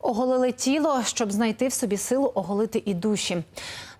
Оголили тіло, щоб знайти в собі силу оголити і душі.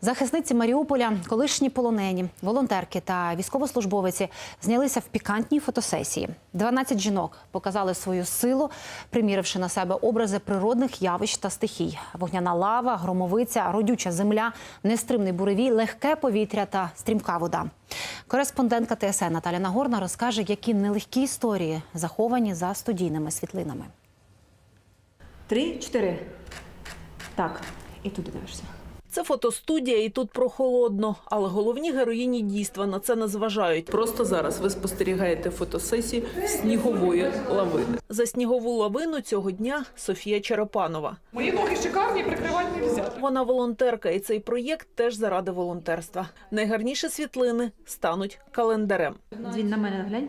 Захисниці Маріуполя, колишні полонені, волонтерки та військовослужбовиці знялися в пікантній фотосесії. 12 жінок показали свою силу, приміривши на себе образи природних явищ та стихій: вогняна лава, громовиця, родюча земля, нестримний буревій, легке повітря та стрімка вода. Кореспондентка ТСН Наталя Нагорна розкаже, які нелегкі історії заховані за студійними світлинами. Три, чотири. Так, і туди дивишся. Це фотостудія, і тут прохолодно. Але головні героїні дійства на це не зважають. Просто зараз ви спостерігаєте фотосесію снігової лавини. За снігову лавину цього дня Софія Черепанова. Мої ноги шикарні, прикривати не можна. Вона волонтерка, і цей проєкт теж заради волонтерства. Найгарніші світлини стануть календарем. Дзвінь на мене глянь.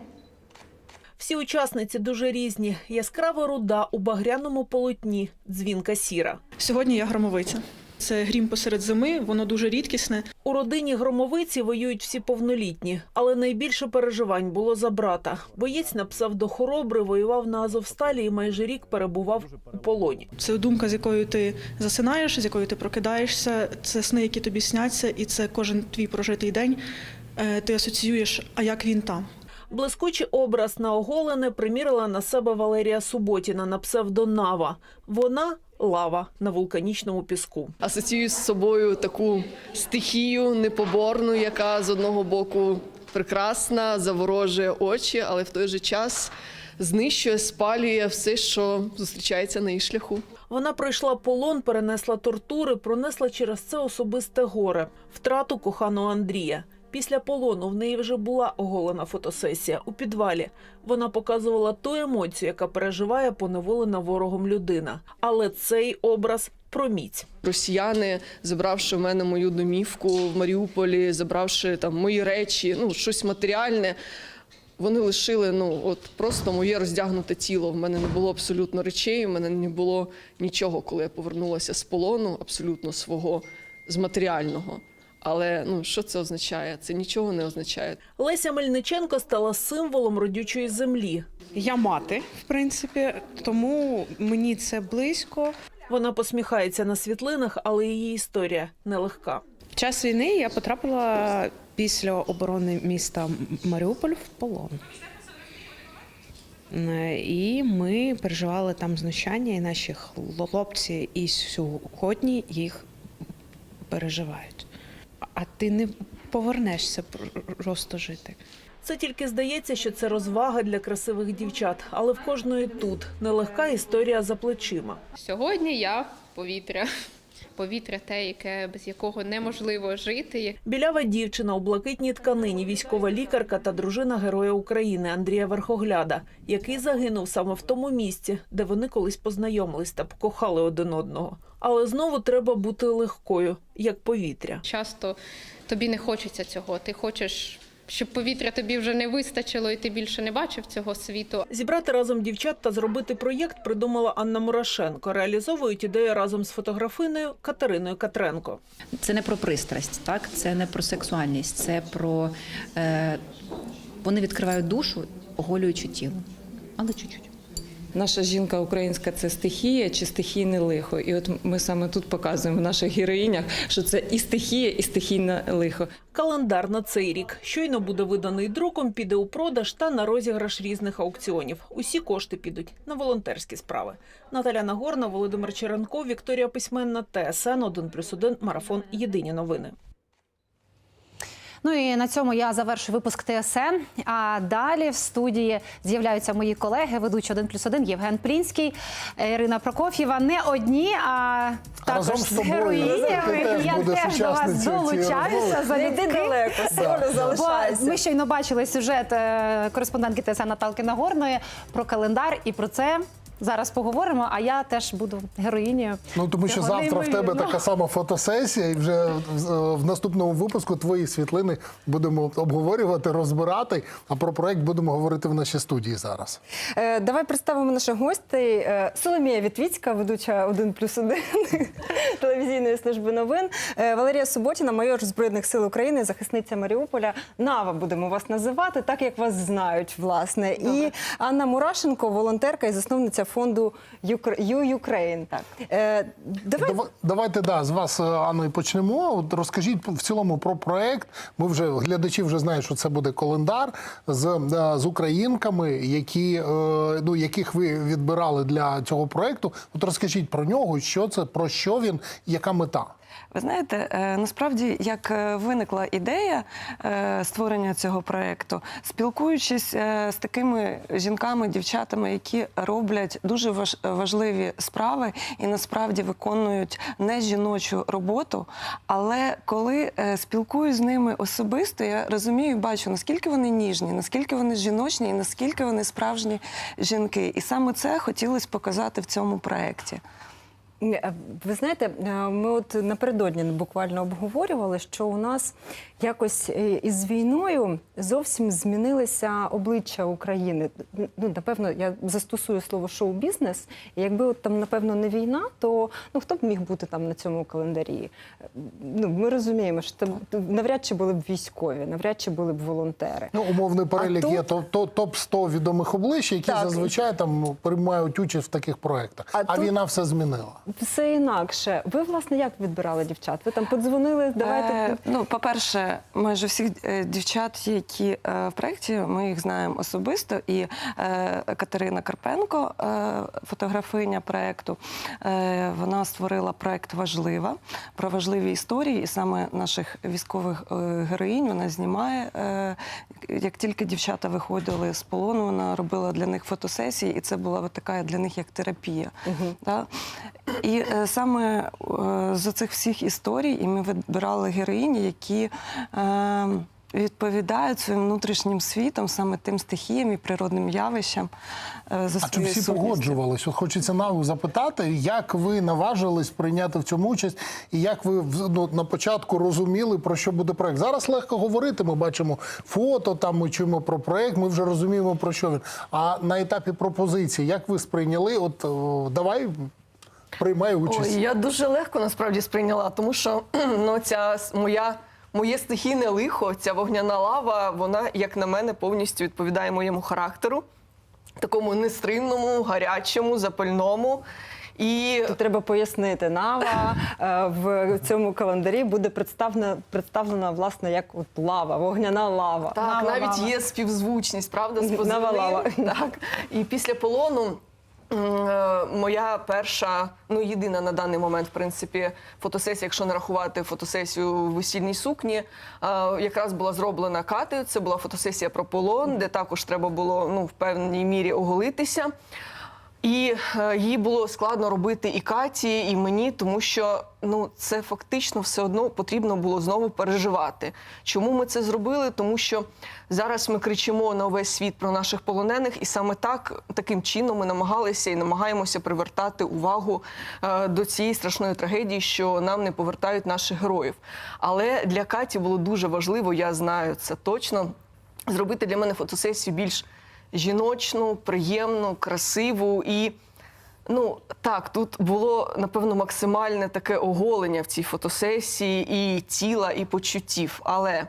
Всі учасниці дуже різні. Яскрава руда у багряному полотні, дзвінка сіра. Сьогодні я громовиця. Це грім посеред зими, воно дуже рідкісне. У родині громовиці воюють всі повнолітні, але найбільше переживань було за брата. Боєць на псевдохоробри воював на Азовсталі і майже рік перебував у полоні. Це думка, з якою ти засинаєш, з якою ти прокидаєшся. Це сни, які тобі сняться, і це кожен твій прожитий день. Е, Ти асоціюєш, а як він там. Блискучий образ на оголене примірила на себе Валерія Суботіна на псевдонава. Вона лава на вулканічному піску. асоціюю з собою таку стихію непоборну, яка з одного боку прекрасна, заворожує очі, але в той же час знищує, спалює все, що зустрічається на її шляху. Вона пройшла полон, перенесла тортури, пронесла через це особисте горе, втрату коханого Андрія. Після полону в неї вже була оголена фотосесія у підвалі. Вона показувала ту емоцію, яка переживає поневолена ворогом людина. Але цей образ про міць. Росіяни, забравши в мене мою домівку в Маріуполі, забравши там мої речі, ну щось матеріальне. Вони лишили ну от просто моє роздягнуте тіло. В мене не було абсолютно речей, в мене не було нічого, коли я повернулася з полону, абсолютно свого з матеріального. Але ну що це означає? Це нічого не означає. Леся Мельниченко стала символом родючої землі. Я мати, в принципі, тому мені це близько. Вона посміхається на світлинах, але її історія нелегка. В час війни я потрапила після оборони міста Маріуполь в полон. Е, І ми переживали там знущання, і наші хлопці і сьогодні їх переживають. А ти не повернешся просто жити. Це тільки здається, що це розвага для красивих дівчат, але в кожної тут нелегка історія за плечима. Сьогодні я повітря. Повітря те, яке без якого неможливо жити. Білява дівчина у блакитній тканині, військова лікарка та дружина Героя України Андрія Верхогляда, який загинув саме в тому місці, де вони колись познайомились та покохали один одного. Але знову треба бути легкою, як повітря. Часто тобі не хочеться цього. Ти хочеш, щоб повітря тобі вже не вистачило, і ти більше не бачив цього світу. Зібрати разом дівчат та зробити проєкт придумала Анна Мурашенко. Реалізовують ідею разом з фотографиною Катериною Катренко. Це не про пристрасть, так це не про сексуальність, це про е, вони відкривають душу, оголюючи тіло, але чуть-чуть. Наша жінка українська це стихія чи стихійне лихо. І от ми саме тут показуємо в наших героїнях, що це і стихія, і стихійне лихо. Календар на цей рік щойно буде виданий друком, піде у продаж та на розіграш різних аукціонів. Усі кошти підуть на волонтерські справи. Наталя Нагорна, Володимир Черенков, Вікторія Письменна, ТСН 1+,1, Марафон. Єдині новини. Ну і на цьому я завершу випуск ТСН. А далі в студії з'являються мої колеги, ведучі 1 плюс 1 Євген Плінський, Ірина Прокоф'єва. Не одні, а також Разом з з героїнями. Я теж до вас долучаюся. залюбки. далеко. Бо ми щойно бачили сюжет е, кореспондентки ТСН Наталки Нагорної про календар, і про це зараз поговоримо. А я теж буду героїнею. Ну тому що цього завтра в тебе така сама фотосесія, і вже в, в наступному випуску твої світлини будемо обговорювати, розбирати. А про проект будемо говорити в нашій студії зараз. Е, Давай представимо наших гостей. Е, Соломія Вітвіцька, ведуча 1 плюс 1 телевізійної служби новин. Е, Валерія Суботіна, майор Збройних сил України, захисниця Маріуполя. Нава будемо вас називати, так як вас знають, власне. І Анна Мурашенко, волонтерка і засновниця фонду You Ukraine. Так. Е, давай Дава- Давайте да, з вас, е, Анно, і почнемо. От розкажіть в цілому про проект. Ми вже глядачі вже знають, що це буде календар з, е, з українками, які, ну, яких ви відбирали для цього проекту. От розкажіть про нього, що це, про що він, яка мета. Ви знаєте, е, насправді як е, виникла ідея е, створення цього проєкту, спілкуючись з такими жінками, дівчатами, які роблять дуже важ- важливі справи і насправді виконують не жіночу роботу. Але коли спілкуюсь з ними особисто, я розумію, бачу, наскільки вони ніжні, наскільки вони жіночні, і наскільки вони справжні жінки. І саме це хотілося показати в цьому проєкті. Е, Ви знаєте, е, ми от напередодні буквально обговорювали, що у нас якось е, із війною зовсім змінилися обличчя України. Ну, напевно, я застосую слово шоу-бізнес. І якби от там, напевно, не війна, то ну хто б міг бути там на цьому календарі? Ну, ми розуміємо, що там навряд чи були б військові, навряд чи були б волонтери. Ну, умовний перелік тут- є то, то, топ 100 відомих облич, які Так. зазвичай там ну, приймають участь в таких проектах. А А, тут- війна все змінила. Все інакше. Ви, власне, як відбирали дівчат? Ви там подзвонили, давайте. Е, ну, по-перше, майже всіх е, дівчат, які е, в проєкті, ми їх знаємо особисто. І е, Катерина Карпенко, е, фотографиня проєкту, е, вона створила проєкт Важлива про важливі історії, і саме наших військових е, героїнь вона знімає. Е, як тільки дівчата виходили з полону, вона робила для них фотосесії, і це була така для них як терапія. Да? І е, саме е, з цих всіх історій і ми вибирали героїні, які е, відповідають своїм внутрішнім світом, саме тим стихіям і природним явищам за А чи всі сутністю. погоджувались? От хочеться наву запитати, як ви наважились прийняти в цьому участь, і як ви ну, на початку розуміли, про що буде проект. Зараз легко говорити. Ми бачимо фото, там ми чуємо про проект, ми вже розуміємо про що він. А на етапі пропозиції, як ви сприйняли? От давай приймай участь. Ой, я дуже легко насправді сприйняла, тому що ну, ця моя. Моє стихійне лихо, ця вогняна лава, вона, як на мене, повністю відповідає моєму характеру, такому нестримному, гарячому, запальному. І Тут треба пояснити. Нава е, в цьому календарі буде представлена, представлена власне як от лава, вогняна лава. Так, Нава, навіть лава. є співзвучність, правда, з Нава лава. Так. І після полону. Е, Моя перша, ну єдина на даний момент, в принципі, фотосесія, якщо не рахувати фотосесію в весільній сукні, е, якраз була зроблена Катею. Це була фотосесія про полон, де також треба було ну, в певній мірі оголитися. І е, їй було складно робити і Каті, і мені, тому що ну це фактично все одно потрібно було знову переживати. Чому ми це зробили? Тому що зараз ми кричимо на весь світ про наших полонених, і саме так таким чином ми намагалися і намагаємося привертати увагу е, до цієї страшної трагедії, що нам не повертають наших героїв. Але для Каті було дуже важливо, я знаю це точно, зробити для мене фотосесію більш жіночну, приємну, красиву і. Ну так, тут було напевно максимальне таке оголення в цій фотосесії і тіла, і почуттів. Але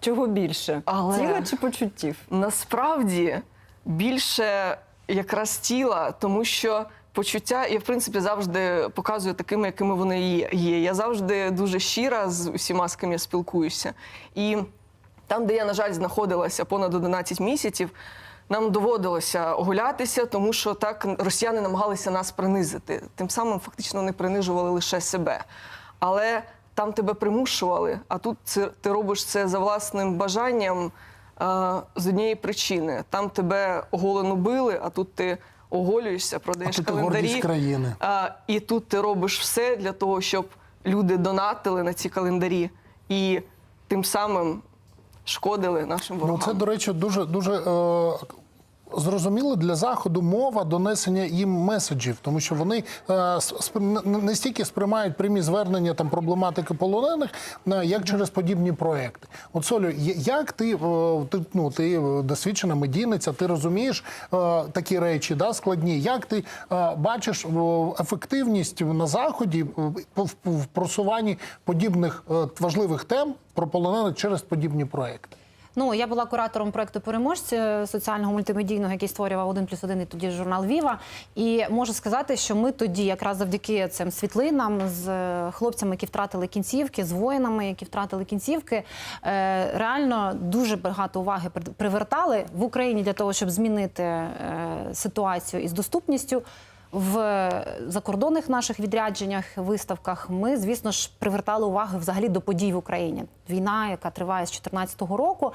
Чого більше? Але- Тіла чи почуттів? насправді більше якраз тіла, тому що почуття я в принципі завжди показую такими, якими вони є-. Я завжди дуже щира з усіма, з ким я спілкуюся. І там, де я, на жаль, знаходилася понад 11 місяців. Нам доводилося оголятися, тому що так росіяни намагалися нас принизити. Тим самим фактично вони принижували лише себе. Але там тебе примушували, а тут це, ти робиш це за власним бажанням е, з однієї причини. Там тебе оголено били, а тут ти оголюєшся, продаєш А тут календарі. країни. А, і тут ти робиш все для того, щоб люди донатили на ці календарі і тим самим шкодили нашим ворогам. Ну, це, до речі, дуже дуже е, зрозуміло для заходу мова донесення їм меседжів, тому що вони е, не- стільки сприймають прямі звернення там проблематики полонених, е, як через подібні проекти. От Солю, як ти, е, ти ну ти досвідчена медійниця, ти розумієш такі речі, да, складні. Як ти бачиш ефективність на заході в, просуванні подібних важливих тем про полонених через подібні проекти? Ну, я була куратором проекту переможці соціального мультимедійного, який створював один плюс один і тоді журнал Віва. І можу сказати, що ми тоді, якраз завдяки цим світлинам з е, хлопцями, які втратили кінцівки, з воїнами, які втратили кінцівки, е, реально дуже багато уваги при- привертали в Україні для того, щоб змінити е, ситуацію із доступністю. В закордонних наших відрядженнях, виставках ми, звісно ж, привертали увагу взагалі до подій в Україні. Війна, яка триває з 2014 року,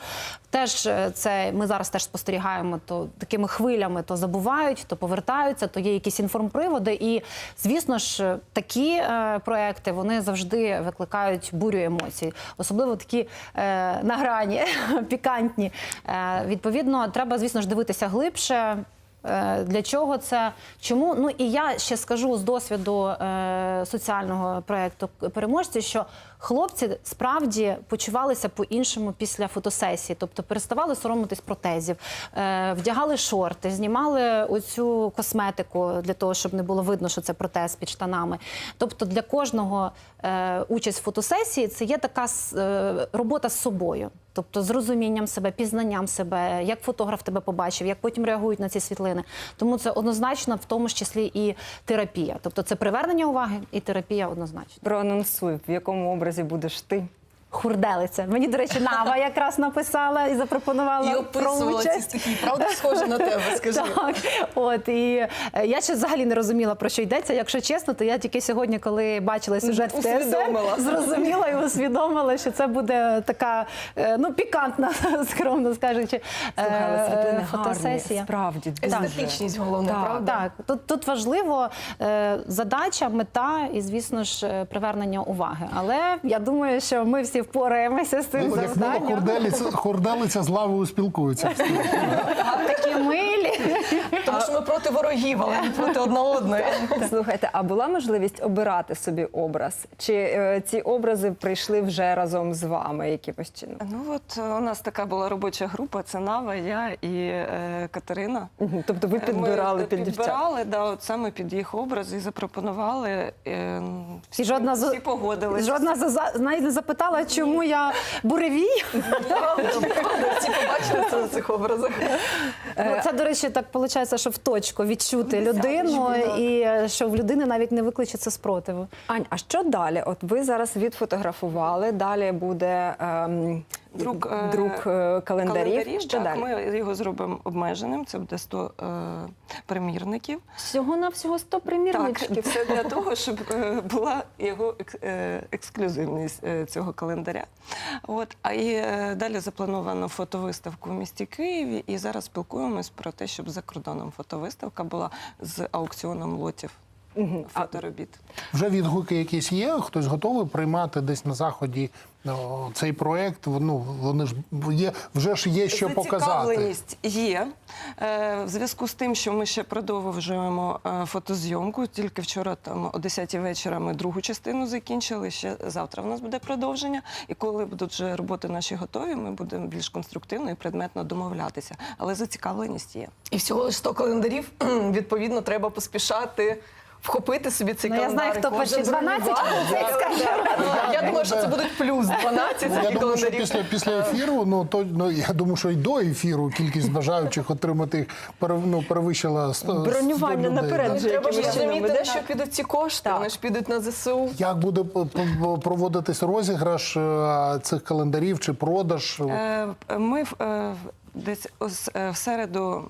теж е, це ми зараз теж спостерігаємо то такими хвилями, то забувають, то повертаються, то є якісь інформприводи. І звісно ж, такі е, проекти вони завжди викликають бурю емоцій, особливо такі е, на грані пікантні. Е, відповідно, треба, звісно ж, дивитися глибше. Е, Для чого це? Чому? Ну і я ще скажу з досвіду е, соціального проєкту переможці, що хлопці справді почувалися по-іншому після фотосесії, тобто переставали соромитись протезів, е, вдягали шорти, знімали оцю косметику для того, щоб не було видно, що це протез під штанами. Тобто для кожного е, участь в фотосесії це є така е, робота з собою. Тобто з розумінням себе, пізнанням себе, як фотограф тебе побачив, як потім реагують на ці світлини. Тому це однозначно в тому ж числі і терапія. Тобто це привернення уваги і терапія однозначно. Проанонсуй, в якому образі будеш ти. Хурделиця. Мені, до речі, Нава якраз написала і запропонувала І описувала ці стихії. Правда, схоже на тебе, скажи. Так, от і е, я ще взагалі не розуміла про що йдеться. Якщо чесно, то я тільки сьогодні, коли бачила сюжет в ТСН, зрозуміла і усвідомила, що це буде така е, ну пікантна, скромно скажучи, е, світлини фотосесія. справді. дуже. Естетичність головне, Так. правда? Так, тут, тут важливо задача, мета і, звісно ж, привернення уваги. Але я думаю, що ми всі впораємося з цим Як мило завданням. хурделиця, хурделиця з лавою спілкуються. Такі милі. Тому що ми проти ворогів, але не проти одна одної. Слухайте, а була можливість обирати собі образ? Чи е, ці образи прийшли вже разом з вами якимось чином? Ну от е, у нас така була робоча група: це Нава, я і е, Катерина. Мгм. Тобто ви підбирали під дівчат? підбирали, да, от саме під їх образ і запропонували. Е, всі, І жодна з- всі погодилися. Жодна за- навіть не запитала, чому я буревій. всі побачили це на цих образах. Це, до речі, так виходить, що в точку відчути людину, і е, що в людини навіть не викличеться спротиву. Ань, а що далі? От ви зараз відфотографували, далі буде ем, Друк, е, друк е, календарів. Що так, далі? Ми його зробимо обмеженим. Це буде 100 е, примірників. Всього на всього 100 Так, примірничків. все для того, щоб е, була його ек- е, ексклюзивність е, цього календаря. От а і е, далі заплановано фотовиставку в місті Києві. І зараз спілкуємось про те, щоб за кордоном фотовиставка була з аукціоном лотів Фоторобіт. Вже відгуки якісь є? Хтось готовий приймати десь на заході о, цей проект? Ну вони ж є, вже ж є що показати. Є. Е, В зв'язку з тим, що ми ще продовжуємо е, фотозйомку. Тільки вчора там о 10 вечора ми другу частину закінчили. Ще завтра в нас буде продовження. І коли будуть вже роботи наші готові, ми будемо більш конструктивно і предметно домовлятися. Але зацікавленість є. І всього лише 100 календарів, відповідно, треба поспішати. Вхопити собі цей Ну, я знаю, хто перші 12 бронювати. Я думаю, що це будуть плюс 12 Я думаю, що після, після ефіру, ну то ну я думаю, що і до ефіру кількість бажаючих отримати ну, перевищила 100 Бронювання наперед Треба ж розуміти, на що підуть ці кошти. Вони ж підуть на ЗСУ. Як буде проводитись розіграш е, цих календарів чи продаж? Е, Ми в- е, десь в середу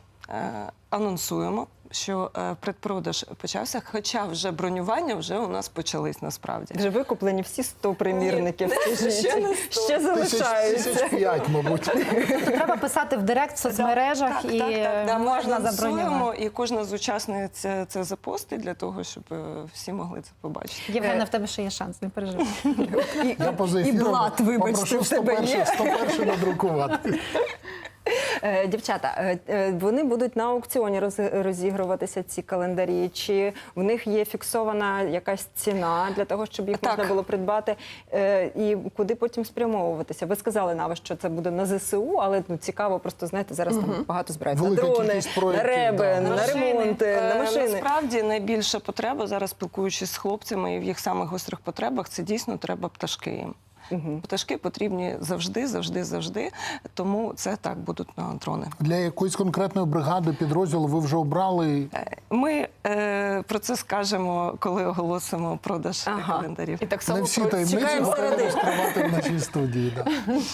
анонсуємо. Що е, предпродаж почався, хоча вже бронювання вже у нас почались насправді. Вже викуплені всі 100 примірників. Ні, ще не 100. ще Тисяч, залишаються. тисяч п'ять, мабуть. Тобто треба писати в директ в соцмережах Так, і так, так, да, ми можна забронювати. і кожна з учасниць це запостить для того, щоб е, всі могли це побачити. Євгена, в тебе ще є шанс, не переживай. Поза ефіром блат, вибачте, в тебе 101 є. 101 надрукувати. Е, Дівчата, е, е, вони будуть на аукціоні роз- розігруватися ці календарі. Чи в них є фіксована якась ціна для того, щоб їх Так. можна було придбати? І куди потім спрямовуватися? Ви сказали Нава, що це буде на ЗСУ, але ну цікаво, просто знаєте, зараз там багато збирають на Велика дрони, на реби, да. на Машини. ремонти, на машини. Насправді найбільша потреба зараз, спілкуючись з хлопцями і в їх самих гострих потребах, це дійсно треба пташки їм. Пташки потрібні завжди, завжди, завжди. Тому це так будуть на дрони. Для якоїсь конкретної бригади підрозділу ви вже обрали. Ми е, про це скажемо, коли оголосимо продаж Ага. календарів. І так само Не всі про- таємниці середи. розкривати в нашій студії. Да.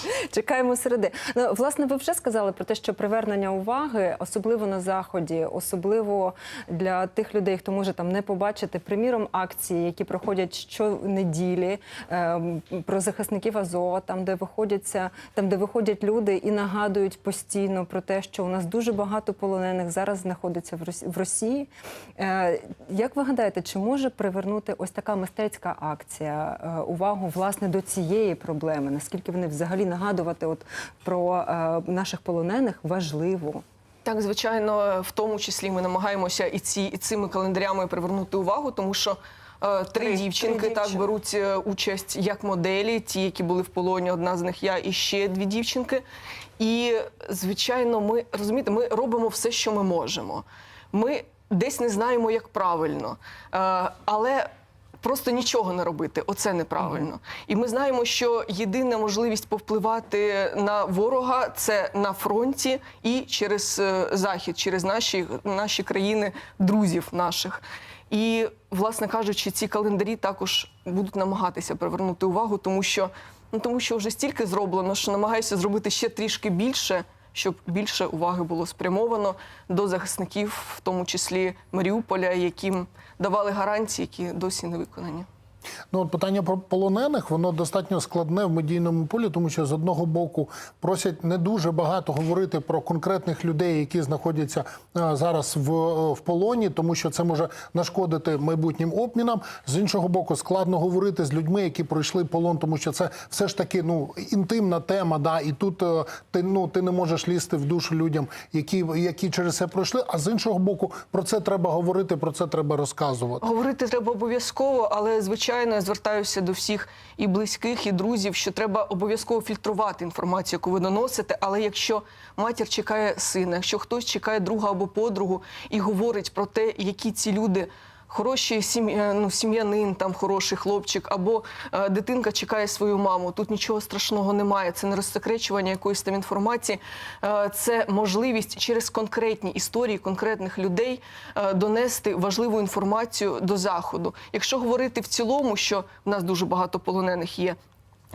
Чекаємо середи. Ну, власне, ви вже сказали про те, що привернення уваги, особливо на заході, особливо для тих людей, хто може там не побачити, приміром, акції, які проходять щонеділі ем, про захисників Азова, там де виходяться, там де виходять люди і нагадують постійно про те, що у нас дуже багато полонених зараз знаходиться в Росії. Е, Як ви гадаєте, чи може привернути ось така мистецька акція е, увагу власне до цієї проблеми? Наскільки вони взагалі нагадувати от про е, наших полонених важливо? Так, звичайно, в тому числі ми намагаємося і ці і цими календарями привернути увагу, тому що. Е, Три, дівчинки три так дівчини. беруть е, участь як моделі, ті, які були в полоні. Одна з них я і ще дві дівчинки. І звичайно, ми розумієте, ми робимо все, що ми можемо. Ми десь не знаємо, як правильно, Е, але просто нічого не робити. Оце неправильно. І ми знаємо, що єдина можливість повпливати на ворога це на фронті і через захід, через наші, наші країни, друзів наших. І, власне кажучи, ці календарі також будуть намагатися привернути увагу, тому що ну тому що вже стільки зроблено, що намагаюся зробити ще трішки більше, щоб більше уваги було спрямовано до захисників, в тому числі Маріуполя, яким давали гарантії, які досі не виконані. Ну, от питання про полонених воно достатньо складне в медійному полі, тому що з одного боку просять не дуже багато говорити про конкретних людей, які знаходяться е, зараз в, е, в полоні, тому що це може нашкодити майбутнім обмінам. З іншого боку, складно говорити з людьми, які пройшли полон, тому що це все ж таки ну інтимна тема. Да, і тут е, ти ну ти не можеш лізти в душу людям, які, які через це пройшли. А з іншого боку, про це треба говорити, про це треба розказувати. Говорити треба обов'язково, але звичайно я звертаюся до всіх і близьких, і друзів, що треба обов'язково фільтрувати інформацію, яку ви доносите. Але якщо матір чекає сина, якщо хтось чекає друга або подругу і говорить про те, які ці люди. Хороший сім'я, ну, сім'янин, там хороший хлопчик, або е, дитинка чекає свою маму. Тут нічого страшного немає. Це не розсекречування якоїсь там інформації. Е, це можливість через конкретні історії конкретних людей е, донести важливу інформацію до заходу. Якщо говорити в цілому, що в нас дуже багато полонених є.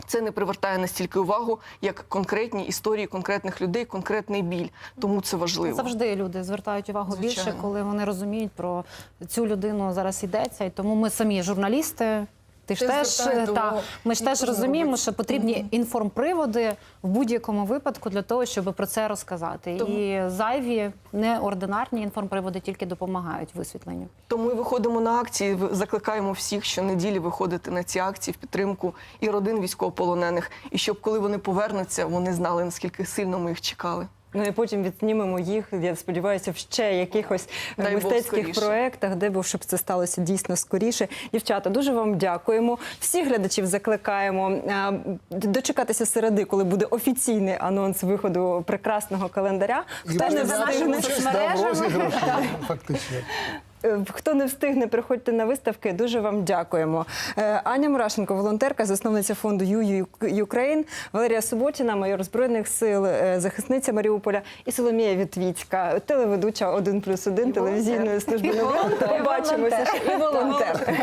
Це не привертає настільки увагу, як конкретні історії конкретних людей, конкретний біль. Тому це важливо. Завжди люди звертають увагу більше, коли вони розуміють про цю людину зараз йдеться. І тому ми самі журналісти. Ти ж теж та, ми ж теж розуміємо, що потрібні інформприводи в будь-якому випадку для того, щоб про це розказати. І зайві неординарні інформприводи тільки допомагають висвітленню. Тому і виходимо на акції. Закликаємо всіх щонеділі виходити на ці акції в підтримку і родин військовополонених, і щоб коли вони повернуться, вони знали наскільки сильно ми їх чекали. Ну і потім віднімемо їх. Я сподіваюся, в ще якихось е, Дай мистецьких проєктах, де б щоб це сталося дійсно скоріше. Дівчата, дуже вам дякуємо. Всіх глядачів закликаємо е, дочекатися середи, коли буде офіційний анонс виходу прекрасного календаря. Хто не встигне, участь, да, фактично. Е, Хто не встигне, приходьте на виставки. Дуже вам дякуємо. Е, Аня Мурашенко, волонтерка, засновниця фонду «Ю Юкрейн, Валерія Суботіна, майор збройних сил, е, захисниця Маріуполя і Соломія Вітвіцька, телеведуча 1 плюс 1 телевізійної служби новин. Побачимося ще. і волонтер.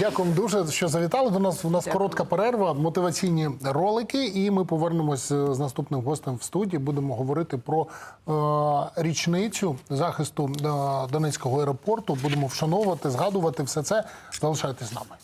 Дякуємо дуже, що завітали до нас. У нас коротка перерва, мотиваційні ролики, і ми повернемось з наступним гостем в студії. Будемо говорити про е, річницю захисту е, Донецького аеропорту. Будемо вшановувати, згадувати все це. Залишайтесь з нами.